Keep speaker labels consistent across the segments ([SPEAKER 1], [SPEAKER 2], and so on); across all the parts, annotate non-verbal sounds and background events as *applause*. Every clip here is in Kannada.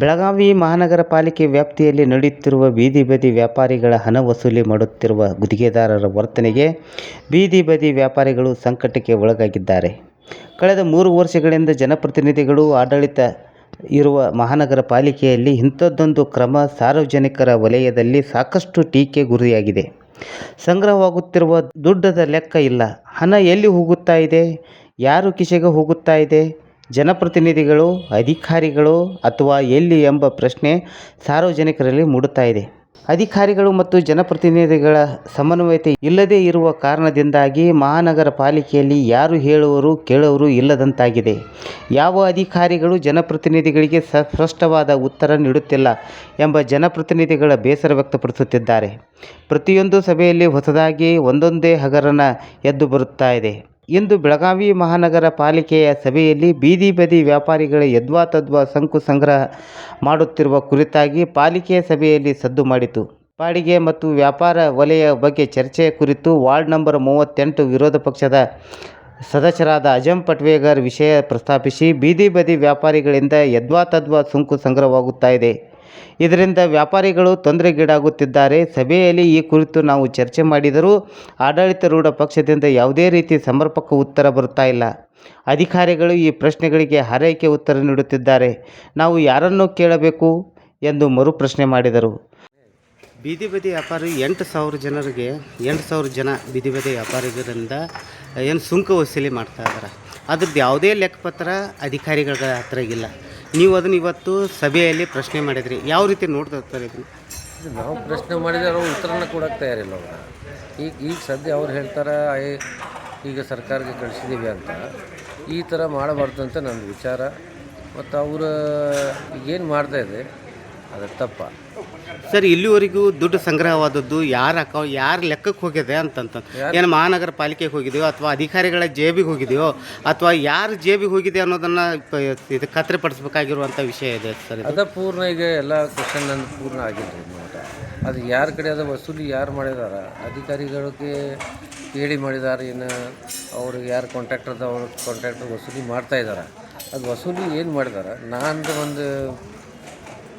[SPEAKER 1] ಬೆಳಗಾವಿ ಮಹಾನಗರ ಪಾಲಿಕೆ ವ್ಯಾಪ್ತಿಯಲ್ಲಿ ನಡೆಯುತ್ತಿರುವ ಬೀದಿ ಬದಿ ವ್ಯಾಪಾರಿಗಳ ಹಣ ವಸೂಲಿ ಮಾಡುತ್ತಿರುವ ಗುತ್ತಿಗೆದಾರರ ವರ್ತನೆಗೆ ಬೀದಿ ಬದಿ ವ್ಯಾಪಾರಿಗಳು ಸಂಕಟಕ್ಕೆ ಒಳಗಾಗಿದ್ದಾರೆ. ಕಳೆದ ಮೂರು ವರ್ಷಗಳಿಂದ ಜನಪ್ರತಿನಿಧಿಗಳು ಆಡಳಿತ ಇರುವ ಮಹಾನಗರ ಪಾಲಿಕೆಯಲ್ಲಿ ಇಂಥದ್ದೊಂದು ಕ್ರಮ ಸಾರ್ವಜನಿಕರ ವಲಯದಲ್ಲಿ ಸಾಕಷ್ಟು ಟೀಕೆ ಗುರಿಯಾಗಿದೆ. ಸಂಗ್ರಹವಾಗುತ್ತಿರುವ ದುಡ್ಡದ ಲೆಕ್ಕ ಇಲ್ಲ. ಹಣ ಎಲ್ಲಿ ಹೋಗುತ್ತಾ ಇದೆ? ಯಾರು ಕಿಸೆಗೆ ಹೋಗುತ್ತಾ ಇದೆ? ಜನಪ್ರತಿನಿಧಿಗಳು, ಅಧಿಕಾರಿಗಳು ಅಥವಾ ಎಲ್ಲಿ ಎಂಬ ಪ್ರಶ್ನೆ ಸಾರ್ವಜನಿಕರಲ್ಲಿ ಮೂಡುತ್ತಾ ಇದೆ. ಅಧಿಕಾರಿಗಳು ಮತ್ತು ಜನಪ್ರತಿನಿಧಿಗಳ ಸಮನ್ವಯತೆ ಇಲ್ಲದೇ ಇರುವ ಕಾರಣದಿಂದಾಗಿ ಮಹಾನಗರ ಪಾಲಿಕೆಯಲ್ಲಿ ಯಾರು ಹೇಳುವರು, ಕೇಳುವರು ಇಲ್ಲದಂತಾಗಿದೆ. ಯಾವ ಅಧಿಕಾರಿಗಳು ಜನಪ್ರತಿನಿಧಿಗಳಿಗೆ ಸ್ಪಷ್ಟವಾದ ಉತ್ತರ ನೀಡುತ್ತಿಲ್ಲ ಎಂಬ ಜನಪ್ರತಿನಿಧಿಗಳ ಬೇಸರ ವ್ಯಕ್ತಪಡಿಸುತ್ತಿದ್ದಾರೆ. ಪ್ರತಿಯೊಂದು ಸಭೆಯಲ್ಲಿ ಹೊಸದಾಗಿ ಒಂದೊಂದೇ ಹಗರಣ ಎದ್ದು ಬರುತ್ತಾ ಇದೆ. ಇಂದು ಬೆಳಗಾವಿ ಮಹಾನಗರ ಪಾಲಿಕೆಯ ಸಭೆಯಲ್ಲಿ ಬೀದಿ ಬದಿ ವ್ಯಾಪಾರಿಗಳ ಯದ್ವಾ ತದ್ವಾ ಸಂಕು ಸಂಗ್ರಹ ಮಾಡುತ್ತಿರುವ ಕುರಿತಾಗಿ ಪಾಲಿಕೆ ಸಭೆಯಲ್ಲಿ ಸದ್ದು ಮಾಡಿತು. ಬಾಡಿಗೆ ಮತ್ತು ವ್ಯಾಪಾರ ವಲಯ ಬಗ್ಗೆ ಚರ್ಚೆ ಕುರಿತು ವಾರ್ಡ್ ನಂಬರ್ ಮೂವತ್ತೆಂಟು ವಿರೋಧ ಪಕ್ಷದ ಸದಸ್ಯರಾದ ಅಜಂ ಪಟ್ವೇಗರ್ ವಿಷಯ ಪ್ರಸ್ತಾಪಿಸಿ, ಬೀದಿ ಬದಿ ವ್ಯಾಪಾರಿಗಳಿಂದ ಯದ್ವಾ ತದ್ವಾ ಸುಂಕು ಸಂಗ್ರಹವಾಗುತ್ತಾ ಇದೆ. ಇದರಿಂದ ವ್ಯಾಪಾರಿಗಳು ತೊಂದರೆಗೀಡಾಗುತ್ತಿದ್ದಾರೆ. ಸಭೆಯಲ್ಲಿ ಈ ಕುರಿತು ನಾವು ಚರ್ಚೆ ಮಾಡಿದರೂ ಆಡಳಿತಾರೂಢ ಪಕ್ಷದಿಂದ ಯಾವುದೇ ರೀತಿ ಸಮರ್ಪಕ ಉತ್ತರ ಬರುತ್ತಾ ಇಲ್ಲ. ಅಧಿಕಾರಿಗಳು ಈ ಪ್ರಶ್ನೆಗಳಿಗೆ ಹಾರೈಕೆ ಉತ್ತರ ನೀಡುತ್ತಿದ್ದಾರೆ. ನಾವು ಯಾರನ್ನು ಕೇಳಬೇಕು ಎಂದು ಮರು ಪ್ರಶ್ನೆ ಮಾಡಿದರು. ಬೀದಿ ಬದಿ ವ್ಯಾಪಾರಿ ಎಂಟು ಸಾವಿರ ಜನರಿಗೆ, ಎಂಟು ಸಾವಿರ ಜನ ಬೀದಿ ಬದಿ ವ್ಯಾಪಾರಿಗಳಿಂದ ಏನು ಸುಂಕ ವಸೂಲಿ ಮಾಡ್ತಾ ಇದ್ದಾರೆ. ಅದ್ರದ್ದು ಯಾವುದೇ ಲೆಕ್ಕಪತ್ರ ಅಧಿಕಾರಿಗಳ ಹತ್ರ ಇಲ್ಲ. ನೀವು ಅದನ್ನ ಇವತ್ತು ಸಭೆಯಲ್ಲಿ ಪ್ರಶ್ನೆ ಮಾಡಿದ್ರಿ. ಯಾವ ರೀತಿ ನೋಡ್ತಾ ಇರ್ತಾರೆ ಇದನ್ನು?
[SPEAKER 2] ಇದು ನಾವು ಪ್ರಶ್ನೆ ಮಾಡಿದರೆ ಅವರು ಉತ್ತರನ ಕೊಡೋಕ್ಕೆ ತಯಾರಿಲ್ಲ ಅವರು. ಈಗ ಈಗ ಸದ್ಯ ಅವ್ರು ಹೇಳ್ತಾರೆ ಈಗ ಸರ್ಕಾರಕ್ಕೆ ಕಳಿಸಿದ್ದೀವಿ ಅಂತ. ಈ ಥರ ಮಾಡಬಾರ್ದು ಅಂತ ನನ್ನ ವಿಚಾರ. ಮತ್ತು ಅವರು ಮಾಡ್ತಾ ಇದೆ ಅದು ತಪ್ಪ.
[SPEAKER 1] ಸರ್ ಇಲ್ಲಿವರೆಗೂ ದುಡ್ಡು ಸಂಗ್ರಹವಾದದ್ದು ಯಾರ ಅಕೌ ಯಾರ ಲೆಕ್ಕಕ್ಕೆ ಹೋಗಿದೆ ಅಂತಂತ. ಏನು ಮಹಾನಗರ ಪಾಲಿಕೆಗೆ ಹೋಗಿದೆಯೋ ಅಥವಾ ಅಧಿಕಾರಿಗಳ ಜೇಬಿಗೆ ಹೋಗಿದೆಯೋ ಅಥವಾ ಯಾರ ಜೇಬಿಗೆ ಹೋಗಿದೆ ಅನ್ನೋದನ್ನು ಇದು ಖಾತ್ರಿಪಡಿಸ್ಬೇಕಾಗಿರುವಂಥ ವಿಷಯ ಇದೆ ಸರ್.
[SPEAKER 2] ಅದ ಪೂರ್ಣ ಈಗ ಎಲ್ಲ ಕ್ವಶನ್ ನನ್ನ ಪೂರ್ಣ ಆಗಿದೆ ಅದು ಯಾರ ಕಡೆ ಅದು ವಸೂಲಿ ಯಾರು ಮಾಡಿದಾರ? ಅಧಿಕಾರಿಗಳಿಗೆ ಕೇಳಿ ಮಾಡಿದಾರ ಏನು ಅವ್ರಿಗೆ ಯಾರು ಕಾಂಟ್ರಾಕ್ಟರ್ ಅದ ಅವ್ರ ಕಾಂಟ್ರಾಕ್ಟರ್ ವಸೂಲಿ ಮಾಡ್ತಾ ಇದ್ದಾರೆ ಅದು ವಸೂಲಿ ಏನು ಮಾಡಿದಾರೆ? ನಾನು ಒಂದು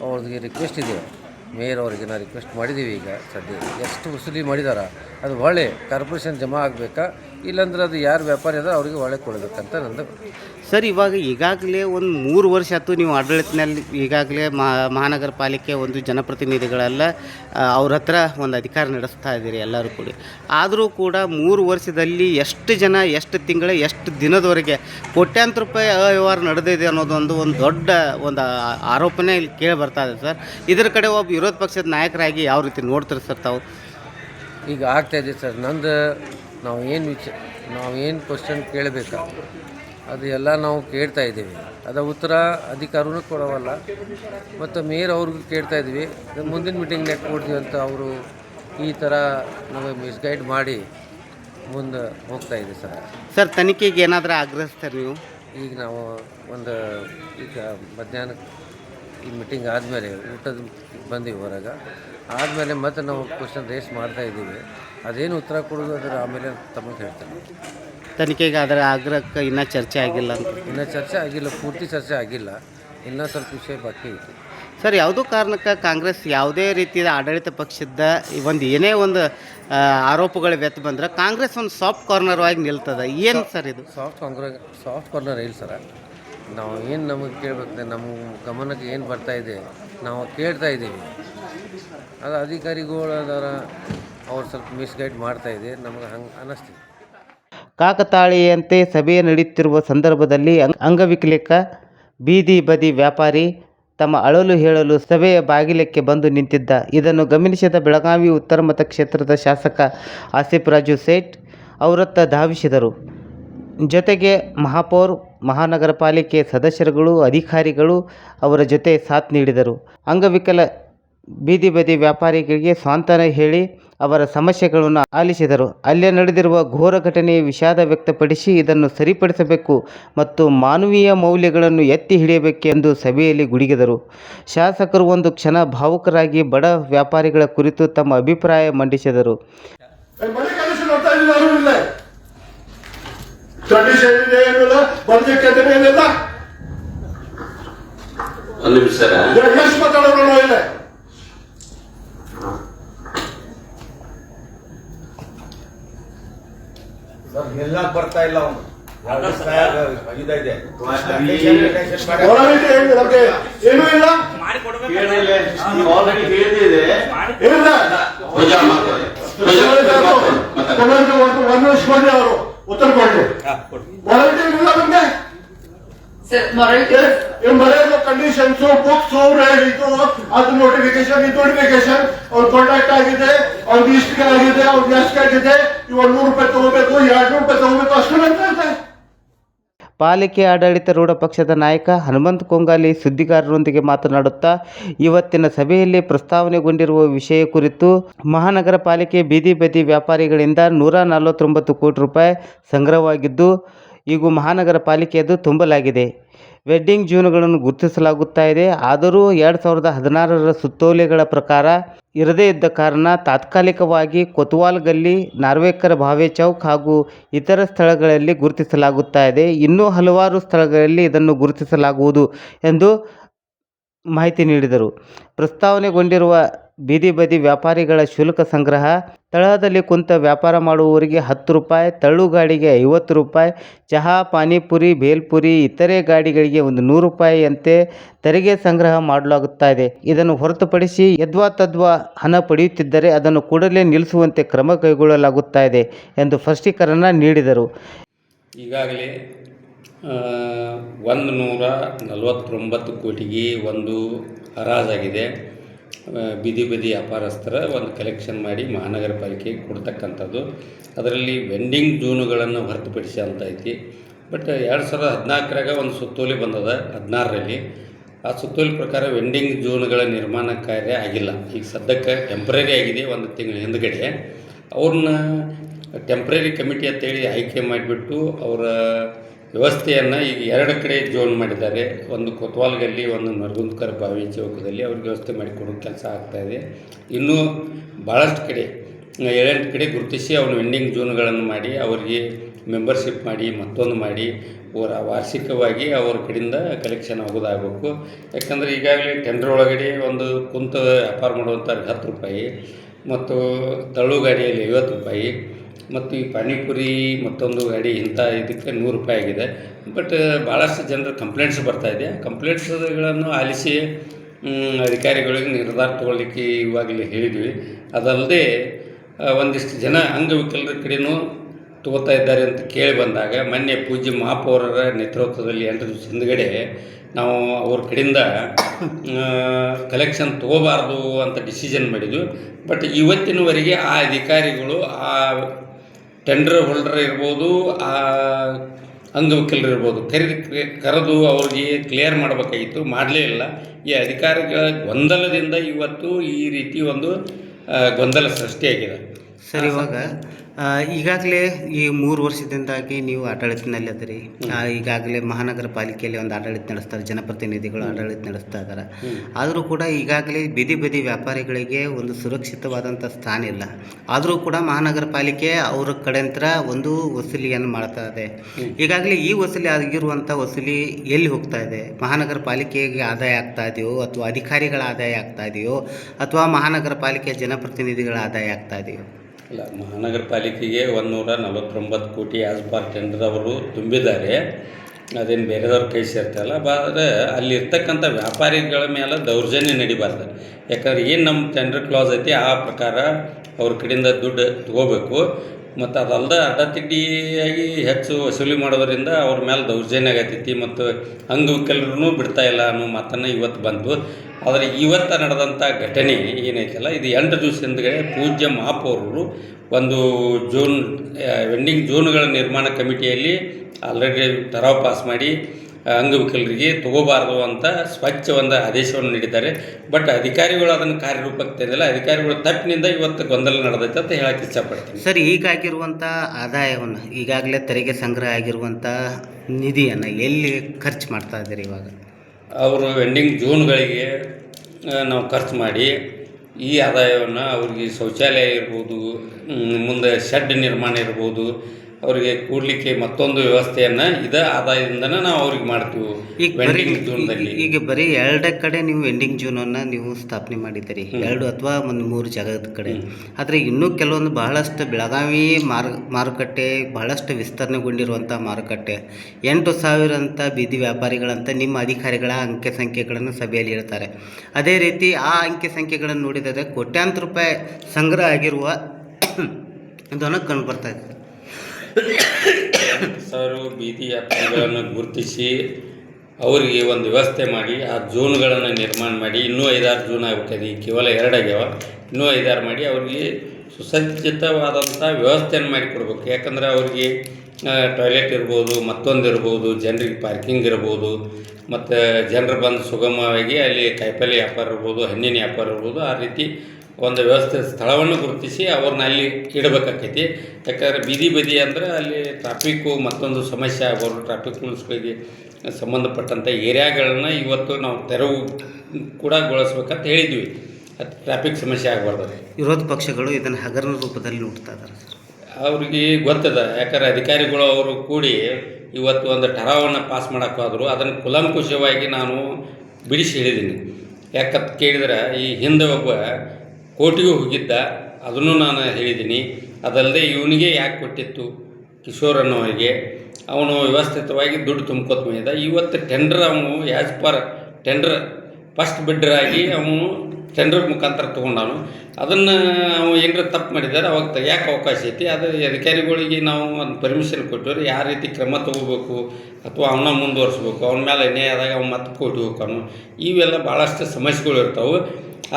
[SPEAKER 2] ಅವ್ರಿಗೆ ರಿಕ್ವೆಸ್ಟ್ ಇದೆ. ಮೇಯರ್ ಅವರಿಗೆ ನಾವು ರಿಕ್ವೆಸ್ಟ್ ಮಾಡಿದ್ದೀವಿ ಈಗ ಸದ್ಯ. ಎಷ್ಟು ವಸೂಲಿ ಮಾಡಿದಾರ? ಅದು ಒಳ್ಳೆ ಕಾರ್ಪೊರೇಷನ್ ಜಮಾ ಆಗಬೇಕಾ? ಇಲ್ಲಾಂದ್ರೆ ಅದು ಯಾರು ವ್ಯಾಪಾರಿ ಅದ ಅವರಿಗೆ ಒಳ್ಳೆ ಕೊಡಬೇಕಂತ ನಂದು
[SPEAKER 1] ಸರ್, ಇವಾಗ ಈಗಾಗಲೇ ಒಂದು ಮೂರು ವರ್ಷ ಆಯ್ತು ನೀವು ಆಡಳಿತನಲ್ಲಿ ಈಗಾಗಲೇ ಮಹಾನಗರ ಪಾಲಿಕೆ ಒಂದು ಜನಪ್ರತಿನಿಧಿಗಳೆಲ್ಲ ಅವ್ರ ಹತ್ರ ಒಂದು ಅಧಿಕಾರ ನಡೆಸ್ತಾ ಇದ್ದೀರಿ ಎಲ್ಲರೂ ಕೂಡಿ. ಆದರೂ ಕೂಡ ಮೂರು ವರ್ಷದಲ್ಲಿ ಎಷ್ಟು ಜನ, ಎಷ್ಟು ತಿಂಗಳ, ಎಷ್ಟು ದಿನದವರೆಗೆ ಕೋಟ್ಯಾಂತರ ರೂಪಾಯಿ ಅವ್ಯವಹಾರ ನಡೆದಿದೆ ಅನ್ನೋದೊಂದು ಒಂದು ದೊಡ್ಡ ಒಂದು ಆರೋಪನೇ ಇಲ್ಲಿ ಕೇಳಿ ಬರ್ತಾ ಇದೆ ಸರ್. ಇದರ ಕಡೆ ಒಬ್ಬ ವಿರೋಧ ಪಕ್ಷದ ನಾಯಕರಾಗಿ ಯಾವ ರೀತಿ ನೋಡ್ತಾರೆ ಸರ್ ತಾವು?
[SPEAKER 2] ಈಗ ಆಗ್ತಾ ಇದೆ ಸರ್. ನಂದು ನಾವು ಏನು ವಿಚ ನಾವು ಏನು ಕ್ವಶನ್ ಕೇಳಬೇಕು? ಅದು ಎಲ್ಲ ನಾವು ಕೇಳ್ತಾ ಇದ್ದೀವಿ. ಅದರ ಉತ್ತರ ಅಧಿಕಾರನೂ ಕೊಡವಲ್ಲ. ಮತ್ತು ಮೇಯರ್ ಅವ್ರಿಗೂ ಕೇಳ್ತಾ ಇದ್ದೀವಿ. ಮುಂದಿನ ಮೀಟಿಂಗ್ನಾಗ ಕೊಡ್ತೀವಿ ಅಂತ ಅವರು ಈ ಥರ ನಮಗೆ ಮಿಸ್ಗೈಡ್ ಮಾಡಿ ಮುಂದೆ ಹೋಗ್ತಾ ಇದೆ ಸರ್.
[SPEAKER 1] ಸರ್ ತನಿಖೆಗೆ ಏನಾದರೂ ಆಗ್ರಹಿಸ್ತಾರೆ ನೀವು?
[SPEAKER 2] ಈಗ ನಾವು ಒಂದು ಈಗ ಮಧ್ಯಾಹ್ನ ಈ ಮೀಟಿಂಗ್ ಆದಮೇಲೆ ಊಟದ ಬಂದೀವಿ ಹೊರಗೆ. ಆದಮೇಲೆ ಮತ್ತೆ ನಾವು ಕ್ವಶನ್ ರೇಸ್ ಮಾಡ್ತಾ ಇದ್ದೀವಿ. ಅದೇನು ಉತ್ತರ ಕೊಡೋದು ಅದರ ಆಮೇಲೆ ತಮಗೆ ಹೇಳ್ತೇನೆ.
[SPEAKER 1] ತನಿಖೆಗೆ ಅದರ ಆಗ್ರಹಕ್ಕೆ ಇನ್ನೂ ಚರ್ಚೆ ಆಗಿಲ್ಲ ಅಂತ.
[SPEAKER 2] ಇನ್ನೂ ಚರ್ಚೆ ಆಗಿಲ್ಲ ಪೂರ್ತಿ ಚರ್ಚೆ ಆಗಿಲ್ಲ. ಇನ್ನೂ ಸ್ವಲ್ಪ ವಿಷಯ ಬಾಕಿ ಐತಿ.
[SPEAKER 1] ಸರ್ ಯಾವುದೋ ಕಾರಣಕ್ಕೆ ಕಾಂಗ್ರೆಸ್ ಯಾವುದೇ ರೀತಿಯ ಆಡಳಿತ ಪಕ್ಷದ ಒಂದು ಏನೇ ಒಂದು ಆರೋಪಗಳು ವ್ಯತ್ ಬಂದ್ರೆ ಕಾಂಗ್ರೆಸ್ ಒಂದು ಸಾಫ್ಟ್ ಕಾರ್ನರ್ ಆಗಿ ನಿಲ್ತದ. ಏನು ಸರ್ ಇದು?
[SPEAKER 2] ಸಾಫ್ಟ್ ಕಾಂಗ್ರೆಸ್ ಸಾಫ್ಟ್ ಕಾರ್ನರ್ ಇಲ್ಲ ಸರ. ನಾವು ಏನು ನಮಗೆ ಕೇಳಬೇಕು ನಮ್ಮ ಗಮನಕ್ಕೆ ಏನು ಬರ್ತಾ ಇದೆ, ನಾವು ಕೇಳ್ತಾ ಇದ್ದೀವಿ. ಅದು ಅಧಿಕಾರಿಗಳು ದರ ಅವ್ರು ಸ್ವಲ್ಪ ಮಿಸ್ಗೈಡ್ ಮಾಡ್ತಾ ಇದೆ, ನಮಗೆ ಹಂಗೆ ಅನ್ನಿಸ್ತಿದೆ
[SPEAKER 1] ಕಾಕತಾಳೀಯಂತೆ ಸಭೆ ನಡೆಯುತ್ತಿರುವ ಸಂದರ್ಭದಲ್ಲಿ ಅಂಗ್- ಅಂಗವಿಕಲಿಕ, ಬೀದಿ ಬದಿ ವ್ಯಾಪಾರಿ ತಮ್ಮ ಅಳಲು ಹೇಳಲು ಸಭೆಯ ಬಾಗಿಲಕ್ಕೆ ಬಂದು ನಿಂತಿದ್ದ. ಇದನ್ನು ಗಮನಿಸಿದ ಬೆಳಗಾವಿ ಉತ್ತರ ಮತಕ್ಷೇತ್ರದ ಶಾಸಕ ಆಸಿಫ್ ರಾಜು ಸೇಠ್ ಅವರತ್ತ ಧಾವಿಸಿದರು. ಜೊತೆಗೆ ಮಹಾಪೌರ್ ಮಹಾನಗರ ಪಾಲಿಕೆ ಸದಸ್ಯರುಗಳು, ಅಧಿಕಾರಿಗಳು ಅವರ ಜೊತೆ ಸಾಥ್ ನೀಡಿದರು. ಅಂಗವಿಕಲ ಬೀದಿ ಬದಿ ವ್ಯಾಪಾರಿಗಳಿಗೆ ಸಾಂತ್ವನ ಹೇಳಿ ಅವರ ಸಮಸ್ಯೆಗಳನ್ನು ಆಲಿಸಿದರು. ಅಲ್ಲೇ ನಡೆದಿರುವ ಘೋರ ಘಟನೆಯ ವಿಷಾದ ವ್ಯಕ್ತಪಡಿಸಿ ಇದನ್ನು ಸರಿಪಡಿಸಬೇಕು ಮತ್ತು ಮಾನವೀಯ ಮೌಲ್ಯಗಳನ್ನು ಎತ್ತಿ ಹಿಡಿಯಬೇಕೆಂದು ಸಭೆಯಲ್ಲಿ ಗುಡುಗಿದರು. ಶಾಸಕರು ಒಂದು ಕ್ಷಣ ಭಾವುಕರಾಗಿ ಬಡ ವ್ಯಾಪಾರಿಗಳ ಕುರಿತು ತಮ್ಮ ಅಭಿಪ್ರಾಯ ಮಂಡಿಸಿದರು.
[SPEAKER 3] ಮನೆ ಇದೆ ಏನಿಲ್ಲ ಬಂದ ಕೆತ್ತನೆ ಏನಿಲ್ಲ
[SPEAKER 4] ಒಂದು ನಿಮಿಷ ಸರ್
[SPEAKER 3] ಎಷ್ಟು ಮಾತಾಡೋಣ ಇಲ್ಲ
[SPEAKER 5] ಎಲ್ಲ ಬರ್ತಾ ಇಲ್ಲ ಅವನು
[SPEAKER 3] ಏನೂ ಇಲ್ಲ
[SPEAKER 4] ಆಲ್ರೆಡಿ ಹೇಳಿದೆ
[SPEAKER 3] ಒಂದು ಒಂದು ವರ್ಷ ಕೊಡಿ ಅವರು ಉತ್ತರ
[SPEAKER 6] ಕೊಡ್ರಿ ಮೊರಲ್ಟಿ
[SPEAKER 3] ಕಂಡೀಷನ್ಸ್ ಬುಕ್ಸ್ ಇದು ಅದು ನೋಟಿಫಿಕೇಶನ್ ಇದು ನೋಟಿಫಿಕೇಶನ್ ಅವ್ರ ಕಾಂಟ್ಯಾಕ್ಟ್ ಆಗಿದೆ ಅವ್ರಿಗೆ ಇಷ್ಟ ಆಗಿದೆ ಅವ್ರಿಗೆ ಎಷ್ಟು ಆಗಿದೆ. ಇವಾಗ ನೂರು ರೂಪಾಯಿ ತಗೋಬೇಕು ಎರಡು ರೂಪಾಯಿ ತಗೋಬೇಕು ಅಷ್ಟು ಅಂತ ಹೇಳ್ತಾರೆ
[SPEAKER 1] ಪಾಲಿಕೆ ಆಡಳಿತಾರೂಢ ಪಕ್ಷದ ನಾಯಕ ಹನುಮಂತ ಕೊಂಗಾಲಿ ಸುದ್ದಿಗಾರರೊಂದಿಗೆ ಮಾತನಾಡುತ್ತಾ, ಇವತ್ತಿನ ಸಭೆಯಲ್ಲಿ ಪ್ರಸ್ತಾವನೆಗೊಂಡಿರುವ ವಿಷಯ ಕುರಿತು ಮಹಾನಗರ ಪಾಲಿಕೆ ಬೀದಿ ಬದಿ ವ್ಯಾಪಾರಿಗಳಿಂದ ನೂರ ನಲವತ್ತೊಂಬತ್ತು ಕೋಟಿ ರೂಪಾಯಿ ಸಂಗ್ರಹವಾಗಿದ್ದು ಈಗ ಮಹಾನಗರ ಪಾಲಿಕೆಯದು ತುಂಬಲಾಗಿದೆ. ವೆಡ್ಡಿಂಗ್ ಜೂನುಗಳನ್ನು ಗುರುತಿಸಲಾಗುತ್ತಾ ಇದೆ. ಆದರೂ ಎರಡು ಸಾವಿರದ ಹದಿನಾರರ ಸುತ್ತೋಲೆಗಳ ಪ್ರಕಾರ ಇರದೇ ಇದ್ದ ಕಾರಣ ತಾತ್ಕಾಲಿಕವಾಗಿ ಕೊತ್ವಾಲ್ ಗಲ್ಲಿ ನಾರ್ವೇಕರ್ ಭಾವೆ ಚೌಕ್ ಹಾಗೂ ಇತರ ಸ್ಥಳಗಳಲ್ಲಿ ಗುರುತಿಸಲಾಗುತ್ತಾ ಇದೆ. ಇನ್ನೂ ಹಲವಾರು ಸ್ಥಳಗಳಲ್ಲಿ ಇದನ್ನು ಗುರುತಿಸಲಾಗುವುದು ಎಂದು ಮಾಹಿತಿ ನೀಡಿದರು. ಪ್ರಸ್ತಾವನೆಗೊಂಡಿರುವ ಬೀದಿ ಬದಿ ವ್ಯಾಪಾರಿಗಳ ಶುಲ್ಕ ಸಂಗ್ರಹ, ತಳಹದಲ್ಲಿ ಕುಂತ ವ್ಯಾಪಾರ ಮಾಡುವವರಿಗೆ ಹತ್ತು ರೂಪಾಯಿ ತಳ್ಳು ಗಾಡಿಗೆ ಐವತ್ತು ರೂಪಾಯಿ, ಚಹಾ, ಪಾನಿಪುರಿ, ಭೇಲ್ಪುರಿ, ಇತರೆ ಗಾಡಿಗಳಿಗೆ ಒಂದು ನೂರು ರೂಪಾಯಿಯಂತೆ ತೆರಿಗೆ ಸಂಗ್ರಹ ಮಾಡಲಾಗುತ್ತಾ ಇದೆ. ಇದನ್ನು ಹೊರತುಪಡಿಸಿ ಯದ್ವಾ ತದ್ವಾ ಹಣ ಪಡೆಯುತ್ತಿದ್ದರೆ ಅದನ್ನು ಕೂಡಲೇ ನಿಲ್ಲಿಸುವಂತೆ ಕ್ರಮ ಕೈಗೊಳ್ಳಲಾಗುತ್ತಾ ಇದೆ ಎಂದು ಸ್ಪಷ್ಟೀಕರಣ ನೀಡಿದರು.
[SPEAKER 7] ಈಗಾಗಲೇ ಒಂದು ನೂರ ನಲವತ್ತೊಂಬತ್ತು ಕೋಟಿಗೆ ಒಂದು ಹರಾಜಾಗಿದೆ. ಬೀದಿ ಬದಿ ವ್ಯಾಪಾರಸ್ಥರ ಒಂದು ಕಲೆಕ್ಷನ್ ಮಾಡಿ ಮಹಾನಗರ ಪಾಲಿಕೆಗೆ ಕೊಡ್ತಕ್ಕಂಥದ್ದು. ಅದರಲ್ಲಿ ವೆಂಡಿಂಗ್ ಜೂನುಗಳನ್ನು ಹೊರತುಪಡಿಸಿ ಅಂತ ಐತಿ. ಬಟ್ ಎರಡು ಸಾವಿರದ ಹದಿನಾಲ್ಕರಾಗ ಒಂದು ಸುತ್ತೋಲೆ ಬಂದದ, ಹದಿನಾರರಲ್ಲಿ. ಆ ಸುತ್ತೋಲೆ ಪ್ರಕಾರ ವೆಂಡಿಂಗ್ ಜೋನ್ಗಳ ನಿರ್ಮಾಣ ಕಾರ್ಯ ಆಗಿಲ್ಲ. ಈಗ ಸದ್ಯಕ್ಕೆ ಟೆಂಪ್ರರಿ ಆಗಿದೆ ಒಂದು ತಿಂಗಳ ಹಿಂದ್ಗಡೆ. ಅವ್ರನ್ನ ಟೆಂಪ್ರರಿ ಕಮಿಟಿ ಅಂತೇಳಿ ಆಯ್ಕೆ ಮಾಡಿಬಿಟ್ಟು ಅವರ ವ್ಯವಸ್ಥೆಯನ್ನು ಈಗ ಎರಡು ಕಡೆ ಜೋನ್ ಮಾಡಿದ್ದಾರೆ. ಒಂದು ಕೊತ್ವಾಲ್ಗಲ್ಲಿ, ಒಂದು ನರಗುಂದ್ಕರ್ ಬಾವಿ ಚೌಕದಲ್ಲಿ ಅವ್ರಿಗೆ ವ್ಯವಸ್ಥೆ ಮಾಡಿಕೊಡೋ ಕೆಲಸ ಆಗ್ತಾ ಇದೆ. ಇನ್ನೂ ಭಾಳಷ್ಟು ಕಡೆ, ಏಳೆಂಟು ಕಡೆ ಗುರುತಿಸಿ ಅವ್ರ ವೆಂಡಿಂಗ್ ಜೋನ್ಗಳನ್ನು ಮಾಡಿ, ಅವರಿಗೆ ಮೆಂಬರ್ಶಿಪ್ ಮಾಡಿ, ಮತ್ತೊಂದು ಮಾಡಿ, ಅವರ ವಾರ್ಷಿಕವಾಗಿ ಅವ್ರ ಕಡೆಯಿಂದ ಕಲೆಕ್ಷನ್ ಆಗೋದಾಗಬೇಕು. ಯಾಕಂದರೆ ಈಗಾಗಲೇ ಟೆಂಡರ್ ಒಳಗಡೆ ಒಂದು ಕುಂತ ವ್ಯಾಪಾರ ಮಾಡುವಂಥ ಹತ್ತು ರೂಪಾಯಿ, ಮತ್ತು ತಳ್ಳು ಗಾಡಿಯಲ್ಲಿ ಐವತ್ತು ರೂಪಾಯಿ ಮತ್ತು ಈ ಪಾನಿಪುರಿ ಮತ್ತೊಂದು ಗಾಡಿ ಇಂಥ ಇದಕ್ಕೆ ನೂರು ರೂಪಾಯಿ ಆಗಿದೆ. ಬಟ್, ಭಾಳಷ್ಟು ಜನರು ಕಂಪ್ಲೇಂಟ್ಸ್ ಬರ್ತಾ ಇದೆ. ಕಂಪ್ಲೇಂಟ್ಸ್ಗಳನ್ನು ಆಲಿಸಿ ಅಧಿಕಾರಿಗಳಿಗೆ ನಿರ್ಧಾರ ತಗೊಳ್ಳಿಕ್ಕೆ ಇವಾಗಲೇ ಹೇಳಿದ್ವಿ. ಅದಲ್ಲದೆ ಒಂದಿಷ್ಟು ಜನ ಅಂಗವಿಕಲರ ಕಡೆಯೂ ತಗೋತಾ ಇದ್ದಾರೆ ಅಂತ ಕೇಳಿ ಬಂದಾಗ, ಮೊನ್ನೆ ಪೂಜ್ಯ ಮಹಾಪೌರರ ನೇತೃತ್ವದಲ್ಲಿ ಎಂಟು ದಿವಸ ಹಿಂದ್ಗಡೆ ನಾವು ಅವ್ರ ಕಡೆಯಿಂದ ಕಲೆಕ್ಷನ್ ತಗೋಬಾರ್ದು ಅಂತ ಡಿಸಿಷನ್ ಮಾಡಿದ್ವಿ. ಬಟ್, ಇವತ್ತಿನವರೆಗೆ ಆ ಅಧಿಕಾರಿಗಳು ಆ ಟೆಂಡರ್ ಹೋಲ್ಡರ್ ಇರ್ಬೋದು, ಆ, ಅಂಗವಿಕಲರು ಇರ್ಬೋದು. ಕರೆದು ಕರೆದು ಅವ್ರಿಗೆ ಕ್ಲಿಯರ್ ಮಾಡಬೇಕಾಗಿತ್ತು. ಮಾಡಲೇ ಇಲ್ಲ. ಈ ಅಧಿಕಾರಿಗಳ ಗೊಂದಲದಿಂದ ಇವತ್ತು ಈ ರೀತಿ ಒಂದು ಗೊಂದಲ ಸೃಷ್ಟಿಯಾಗಿದೆ.
[SPEAKER 1] ಸರ್, ಇವಾಗ ಈಗಾಗಲೇ ಈ ಮೂರು ವರ್ಷದಿಂದಾಗಿ ನೀವು ಆಡಳಿತದಲ್ಲಿ ಅದರಿ. ಈಗಾಗಲೇ ಮಹಾನಗರ ಪಾಲಿಕೆಯಲ್ಲಿ ಒಂದು ಆಡಳಿತ ನಡೆಸ್ತಾರೆ, ಜನಪ್ರತಿನಿಧಿಗಳು ಆಡಳಿತ ನಡೆಸ್ತಾ ಇದ್ದಾರೆ ಆದರೂ ಕೂಡ ಈಗಾಗಲೇ ಬೀದಿ ಬೀದಿ ವ್ಯಾಪಾರಿಗಳಿಗೆ ಒಂದು ಸುರಕ್ಷಿತವಾದಂಥ ಸ್ಥಾನ ಇಲ್ಲ. ಆದರೂ ಕೂಡ ಮಹಾನಗರ ಪಾಲಿಕೆ ಅವರ ಕಡೆಂತರ ಒಂದು ವಸೂಲಿಯನ್ನು ಮಾಡ್ತಾ ಇದೆ. ಈಗಾಗಲೇ ಈ ವಸೂಲಿ ಆಗಿರುವಂಥ ವಸೂಲಿ ಎಲ್ಲಿ ಹೋಗ್ತಾ ಇದೆ? ಮಹಾನಗರ ಪಾಲಿಕೆಗೆ ಆದಾಯ ಆಗ್ತಾ ಇದೆಯೋ ಅಥವಾ ಅಧಿಕಾರಿಗಳ ಆದಾಯ ಆಗ್ತಾ ಇದೆಯೋ ಅಥವಾ ಮಹಾನಗರ ಪಾಲಿಕೆಯ ಜನಪ್ರತಿನಿಧಿಗಳ ಆದಾಯ ಆಗ್ತಾ ಇದೆಯೋ?
[SPEAKER 7] ಇಲ್ಲ ಮಹಾನಗರ ಪಾಲಿಕೆಗೆ ಒಂದುನೂರ ನಲವತ್ತೊಂಬತ್ತು ಕೋಟಿ ಆಸ್ ಪಾರ್ ಟೆಂಡರ್ ಅವರು ತುಂಬಿದ್ದಾರೆ. ಅದೇನು ಬೇರೆದವ್ರ ಕೈ ಸೇರ್ತಲ್ಲ ಆದರೆ ಅಲ್ಲಿರ್ತಕ್ಕಂಥ ವ್ಯಾಪಾರಿಗಳ ಮೇಲೆ ದೌರ್ಜನ್ಯ ನಡಿಬಾರ್ದು. ಯಾಕಂದ್ರೆ ಏನು ನಮ್ಮ ಟೆಂಡರ್ ಕ್ಲಾಸ್ ಐತಿ, ಆ ಪ್ರಕಾರ ಅವ್ರ ಕಡೆಯಿಂದ ದುಡ್ಡು ತಗೋಬೇಕು. ಮತ್ತು ಅದಲ್ಲದೆ ಅಡ್ಡತಿಡ್ಡಿಯಾಗಿ ಹೆಚ್ಚು ವಸೂಲಿ ಮಾಡೋದರಿಂದ ಅವ್ರ ಮೇಲೆ ದೌರ್ಜನ್ಯ ಆಗತೈತಿ ಮತ್ತು ಅಂಗವಿಕಲರೂ ಬಿಡ್ತಾ ಇಲ್ಲ ಅನ್ನೋ ಮಾತನ್ನು ಇವತ್ತು ಬಂತು ಆದರೆ ಇವತ್ತು ನಡೆದಂಥ ಘಟನೆ ಏನೈತಲ್ಲ, ಇದು ಎಂಟು ದಿವಸ ಹಿಂದ್ಗಡೆ ಪೂಜ್ಯ ಮಹಾಪೌರರು ಒಂದು ಜೋನ್ ವೆಂಡಿಂಗ್ ಜೋನ್ಗಳ ನಿರ್ಮಾಣ ಕಮಿಟಿಯಲ್ಲಿ ಆಲ್ರೆಡಿ ತರಾವ್ ಪಾಸ್ ಮಾಡಿ ಅಂಗವಿಕಲರಿಗೆ ತಗೋಬಾರ್ದು ಅಂತ ಸ್ವಚ್ಛ ಒಂದು ಆದೇಶವನ್ನು ನೀಡಿದ್ದಾರೆ. ಬಟ್ ಅಧಿಕಾರಿಗಳು ಅದನ್ನು ಕಾರ್ಯರೂಪಕ್ಕೆ ತಂದಿಲ್ಲ. ಅಧಿಕಾರಿಗಳು ತಪ್ಪಿನಿಂದ ಇವತ್ತು ಗೊಂದಲ ನಡೆದೈತೆ ಅಂತ ಹೇಳಕ್ಕೆ ಇಷ್ಟಪಡ್ತೀನಿ.
[SPEAKER 1] ಸರ್ ಈಗಾಗಿರುವಂಥ ಆದಾಯವನ್ನು ಈಗಾಗಲೇ ತೆರಿಗೆ ಸಂಗ್ರಹ ಆಗಿರುವಂಥ ನಿಧಿಯನ್ನು ಎಲ್ಲಿ ಖರ್ಚು ಮಾಡ್ತಾ ಇದ್ದೀರಿ ಇವಾಗ?
[SPEAKER 7] ಅವರು ವೆಂಡಿಂಗ್ ಜೂನ್ಗಳಿಗೆ ನಾವು ಖರ್ಚು ಮಾಡಿ ಈ ಆದಾಯವನ್ನು ಅವ್ರಿಗೆ ಶೌಚಾಲಯ ಇರ್ಬೋದು ಮುಂದೆ ಶೆಡ್ ನಿರ್ಮಾಣ ಇರ್ಬೋದು ಅವರಿಗೆ ಕೂಡಲಿಕ್ಕೆ ಮತ್ತೊಂದು ವ್ಯವಸ್ಥೆಯನ್ನು ಇದ ಆದಾಯದಿಂದನೇ ನಾವು ಅವ್ರಿಗೆ ಮಾಡ್ತೀವಿ
[SPEAKER 1] ಈಗ ಬರೀ
[SPEAKER 7] ವೆಂಡಿಂಗ್
[SPEAKER 1] ಈಗ ಬರೀ ಎರಡೇ ಕಡೆ ನೀವು ವೆಂಡಿಂಗ್ ಜೂನನ್ನು ನೀವು ಸ್ಥಾಪನೆ ಮಾಡಿದ್ದೀರಿ. ಎರಡು ಅಥವಾ ಒಂದು ಮೂರು ಜಾಗದ ಕಡೆ. ಆದರೆ ಇನ್ನೂ ಕೆಲವೊಂದು ಬಹಳಷ್ಟು ಬೆಳಗಾವಿ ಮಾರು ಮಾರುಕಟ್ಟೆ ಬಹಳಷ್ಟು ವಿಸ್ತರಣೆಗೊಂಡಿರುವಂಥ ಮಾರುಕಟ್ಟೆ. ಎಂಟು ಸಾವಿರ ಅಂತ ಬೀದಿ ವ್ಯಾಪಾರಿಗಳಂತ ನಿಮ್ಮ ಅಧಿಕಾರಿಗಳ ಅಂಕೆ ಸಂಖ್ಯೆಗಳನ್ನು ಸಭೆಯಲ್ಲಿ ಹೇಳ್ತಾರೆ. ಅದೇ ರೀತಿ ಆ ಅಂಕೆ ಸಂಖ್ಯೆಗಳನ್ನು ನೋಡಿದರೆ ಕೋಟ್ಯಾಂತರ ರೂಪಾಯಿ ಸಂಗ್ರಹ ಆಗಿರುವ *coughs* ಇದನ್ನು ಕಂಡು ಬರ್ತಾ ಇದೆ.
[SPEAKER 7] ಸಾವಿರ ಬೀದಿ ವ್ಯಾಪಾರಿಗಳನ್ನು ಗುರುತಿಸಿ ಅವರಿಗೆ ಒಂದು ವ್ಯವಸ್ಥೆ ಮಾಡಿ, ಆ ಝೋನ್ಗಳನ್ನು ನಿರ್ಮಾಣ ಮಾಡಿ, ಇನ್ನೂ ಐದಾರು ಝೋನ್ ಆಗ್ಬಿಟ್ಟಿದೆ, ಈ ಕೇವಲ ಎರಡಾಗ್ಯಾವ. ಇನ್ನೂ ಐದಾರು ಮಾಡಿ ಅವರಿಗೆ ಸುಸಜ್ಜಿತವಾದಂಥ ವ್ಯವಸ್ಥೆಯನ್ನು ಮಾಡಿಕೊಡ್ಬೇಕು ಯಾಕಂದ್ರೆ ಅವ್ರಿಗೆ ಟಾಯ್ಲೆಟ್ ಇರ್ಬೋದು, ಮತ್ತೊಂದು ಇರ್ಬೋದು, ಜನರಿಗೆ ಪಾರ್ಕಿಂಗ್ ಇರ್ಬೋದು, ಮತ್ತು ಜನರು ಬಂದು ಸುಗಮವಾಗಿ ಅಲ್ಲಿ ಕಾಯಿಪಲ್ಲೆ ವ್ಯಾಪಾರ ಇರ್ಬೋದು, ಹಣ್ಣಿನ ವ್ಯಾಪಾರ ಇರ್ಬೋದು, ಆ ರೀತಿ ಒಂದು ವ್ಯವಸ್ಥೆ ಸ್ಥಳವನ್ನು ಗುರುತಿಸಿ ಅವ್ರನ್ನ ಅಲ್ಲಿ ಇಡಬೇಕಾಕೈತಿ. ಯಾಕಂದ್ರೆ ಬೀದಿ ಬದಿ ಅಂದ್ರೆ ಅಲ್ಲಿ ಟ್ರಾಫಿಕ್ಕು ಮತ್ತೊಂದು ಸಮಸ್ಯೆ ಆಗ್ಬೋದು ಟ್ರಾಫಿಕ್ ರೂಲ್ಸ್ಗಳಿಗೆ ಸಂಬಂಧಪಟ್ಟಂಥ ಏರಿಯಾಗಳನ್ನು ಇವತ್ತು ನಾವು ತೆರವು ಕೂಡ ಗೊಳಿಸ್ಬೇಕಂತ ಹೇಳಿದ್ವಿ. ಅದು ಟ್ರಾಫಿಕ್ ಸಮಸ್ಯೆ ಆಗಬಾರ್ದು
[SPEAKER 1] ವಿರೋಧ ಪಕ್ಷಗಳು ಇದನ್ನು ಹಗರಣ ರೂಪದಲ್ಲಿ ನೋಡ್ತಾ ಇದ್ದಾರೆ
[SPEAKER 7] ಅವ್ರಿಗೆ ಗೊತ್ತದ ಯಾಕಂದ್ರೆ ಅಧಿಕಾರಿಗಳು ಅವರು ಕೂಡಿ ಇವತ್ತು ಒಂದು ಠರಾವನ್ನು ಪಾಸ್ ಮಾಡೋಕ್ಕಾದ್ರು ಅದನ್ನು ಕುಲಂಕುಷವಾಗಿ ನಾನು ಬಿಡಿಸಿ ಹೇಳಿದ್ದೀನಿ. ಯಾಕಂತ ಕೇಳಿದ್ರೆ ಈ ಹಿಂದೆ ಒಬ್ಬ ಕೋರ್ಟಿಗೆ ಹೋಗಿದ್ದ ಅದನ್ನು ನಾನು ಹೇಳಿದ್ದೀನಿ. ಅದಲ್ಲದೆ ಇವನಿಗೆ ಯಾಕೆ ಕೊಟ್ಟಿತ್ತು ಕಿಶೋರ್ ಅನ್ನೋರಿಗೆ ಅವನು ವ್ಯವಸ್ಥಿತವಾಗಿ ದುಡ್ಡು ತುಂಬ್ಕೊತ ಮೇಯ್ದ ಇವತ್ತು ಟೆಂಡರ್ ಅವನು as per tender first bidder ಆಗಿ ಅವನು ಟೆಂಡರ್ ಮುಖಾಂತರ ತೊಗೊಂಡವನು. ಅದನ್ನು ಅವನು ಏನಾರ ತಪ್ಪು ಮಾಡಿದ್ದಾರೆ, ಅವಾಗ ಯಾಕೆ ಅವಕಾಶ ಐತಿ. ಅದು ಅಧಿಕಾರಿಗಳಿಗೆ ನಾವು ಒಂದು ಪರ್ಮಿಷನ್ ಕೊಟ್ಟವ್ರಿ, ಯಾವ ರೀತಿ ಕ್ರಮ ತಗೋಬೇಕು ಅಥವಾ ಅವನ್ನ ಮುಂದುವರಿಸ್ಬೇಕು, ಅವನ ಮೇಲೆ ಅನ್ಯಾಯ ಆದಾಗ ಅವ್ನು ಮತ್ತೆ ಕೋಟಿ ಹೋಗ್ತಾನು. ಇವೆಲ್ಲ ಭಾಳಷ್ಟು ಸಮಸ್ಯೆಗಳು ಇರ್ತಾವೆ.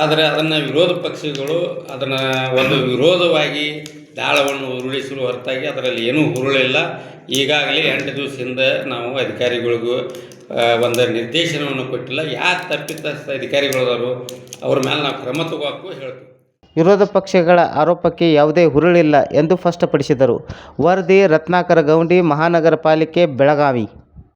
[SPEAKER 7] ಆದರೆ ಅದನ್ನು ವಿರೋಧ ಪಕ್ಷಗಳು ಅದನ್ನು ಒಂದು ವಿರೋಧವಾಗಿ ದಾಳವನ್ನು ಉರುಳಿಸಲು ಹೊರತಾಗಿ ಅದರಲ್ಲಿ ಏನೂ ಹುರುಳಿಲ್ಲ ಈಗಾಗಲೇ ಎಂಟು ದಿವಸದಿಂದ ನಾವು ಅಧಿಕಾರಿಗಳಿಗೂ ಒಂದು ನಿರ್ದೇಶನವನ್ನು ಕೊಟ್ಟಿಲ್ಲ. ಯಾರು ತಪ್ಪಿತಸ್ಥ ಅಧಿಕಾರಿಗಳದಾರು ಅವ್ರ ಮೇಲೆ ನಾವು ಕ್ರಮ ತಗೋಕ್ಕೂ ಹೇಳ್ತೀವಿ.
[SPEAKER 1] ವಿರೋಧ ಪಕ್ಷಗಳ ಆರೋಪಕ್ಕೆ ಯಾವುದೇ ಹುರುಳಿಲ್ಲ ಎಂದು ಸ್ಪಷ್ಟಪಡಿಸಿದರು. ವರದಿ ರತ್ನಾಕರ ಗೌಂಡಿ ಮಹಾನಗರ ಪಾಲಿಕೆ ಬೆಳಗಾವಿ.